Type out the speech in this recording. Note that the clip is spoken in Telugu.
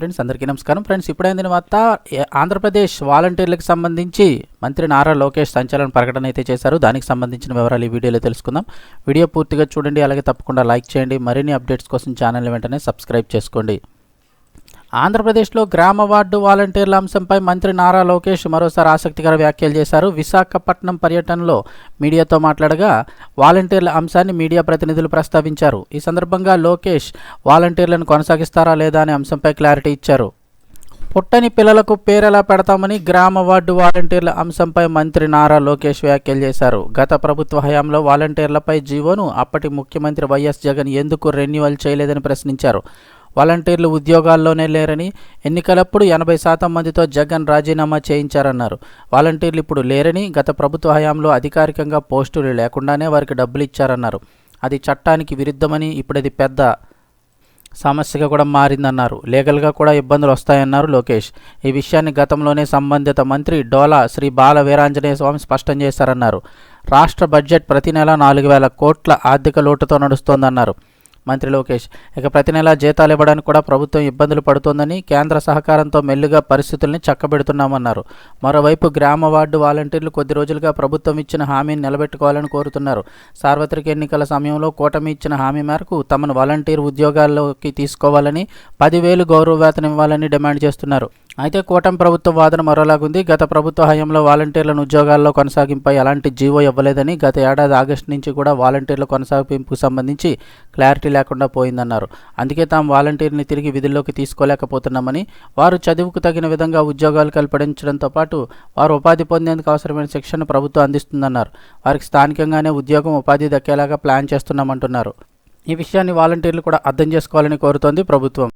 ఫ్రెండ్స్ అందరికీ నమస్కారం. ఫ్రెండ్స్ ఇప్పుడైంది వార్త ఆంధ్రప్రదేశ్ వాలంటీర్లకు సంబంధించి మంత్రి నారా లోకేష్ సంచలన ప్రకటన అయితే చేశారు. దానికి సంబంధించిన వివరాలు ఈ వీడియోలో తెలుసుకుందాం. వీడియో పూర్తిగా చూడండి అలాగే తప్పకుండా లైక్ చేయండి. మరిన్ని అప్డేట్స్ కోసం ఛానల్ వెంటనే సబ్స్క్రైబ్ చేసుకోండి. ఆంధ్రప్రదేశ్లో గ్రామ వార్డు వాలంటీర్ల అంశంపై మంత్రి నారా లోకేష్ మరోసారి ఆసక్తికర వ్యాఖ్యలు చేశారు. విశాఖపట్నం పర్యటనలో మీడియాతో మాట్లాడగా వాలంటీర్ల అంశాన్ని మీడియా ప్రతినిధులు ప్రస్తావించారు. ఈ సందర్భంగా లోకేష్ వాలంటీర్లను కొనసాగిస్తారా లేదా అనే అంశంపై క్లారిటీ ఇచ్చారు. పుట్టని పిల్లలకు పేరెలా పెడతామని గ్రామ వార్డు వాలంటీర్ల అంశంపై మంత్రి నారా లోకేష్ వ్యాఖ్యలు చేశారు. గత ప్రభుత్వ హయాంలో వాలంటీర్లపై జీవోను అప్పటి ముఖ్యమంత్రి వైఎస్ జగన్ ఎందుకు రెన్యువల్ చేయలేదని ప్రశ్నించారు. వాలంటీర్లు ఉద్యోగాల్లోనే లేరని ఎన్నికలప్పుడు ఎనభై శాతం మందితో జగన్ రాజీనామా చేయించారన్నారు. వాలంటీర్లు ఇప్పుడు లేరని గత ప్రభుత్వ హయాంలో అధికారికంగా పోస్టులు లేకుండానే వారికి డబ్బులు ఇచ్చారన్నారు. అది చట్టానికి విరుద్ధమని ఇప్పుడది పెద్ద సమస్యగా కూడా మారిందన్నారు. లీగల్గా కూడా ఇబ్బందులు వస్తాయన్నారు లోకేష్. ఈ విషయాన్ని గతంలోనే సంబంధిత మంత్రి డోలా శ్రీ బాల వీరాంజనేయ స్వామి స్పష్టం చేశారన్నారు. రాష్ట్ర బడ్జెట్ ప్రతి నెల నాలుగు వేల కోట్ల ఆర్థిక లోటుతో నడుస్తోందన్నారు. మంత్రి లోకేష్. ఇక ప్రతి నెలా జీతాలు ఇవ్వడానికి కూడా ప్రభుత్వం ఇబ్బందులు పడుతోందని కేంద్ర సహకారంతో మెల్లుగా పరిస్థితుల్ని చక్కబెడుతున్నామన్నారు. మరోవైపు గ్రామ వార్డు వాలంటీర్లు కొద్ది రోజులుగా ప్రభుత్వం ఇచ్చిన హామీని నిలబెట్టుకోవాలని కోరుతున్నారు. సార్వత్రిక ఎన్నికల సమయంలో కూటమి ఇచ్చిన హామీ మేరకు తమను వాలంటీర్ ఉద్యోగాల్లోకి తీసుకోవాలని పదివేలు గౌరవ వేతనం ఇవ్వాలని డిమాండ్ చేస్తున్నారు. అయితే కూటమి ప్రభుత్వ వాదన మరోలాగుంది. గత ప్రభుత్వ హయాంలో వాలంటీర్లను ఉద్యోగాల్లో కొనసాగింపై ఎలాంటి జీవో ఇవ్వలేదని గత ఏడాది ఆగస్టు నుంచి కూడా వాలంటీర్ల కొనసాగింపుకు సంబంధించి క్లారిటీ లేకుండా పోయిందన్నారు. అందుకే తాము వాలంటీర్ని తిరిగి విధుల్లోకి తీసుకోలేకపోతున్నామని వారు చదువుకు తగిన విధంగా ఉద్యోగాలు కల్పించడంతో పాటు వారు ఉపాధి పొందేందుకు అవసరమైన శిక్షణ ప్రభుత్వం అందిస్తుందన్నారు. వారికి స్థానికంగానే ఉద్యోగం ఉపాధి దక్కేలాగా ప్లాన్ చేస్తున్నామంటున్నారు. ఈ విషయాన్ని వాలంటీర్లు కూడా అర్థం చేసుకోవాలని కోరుతోంది ప్రభుత్వం.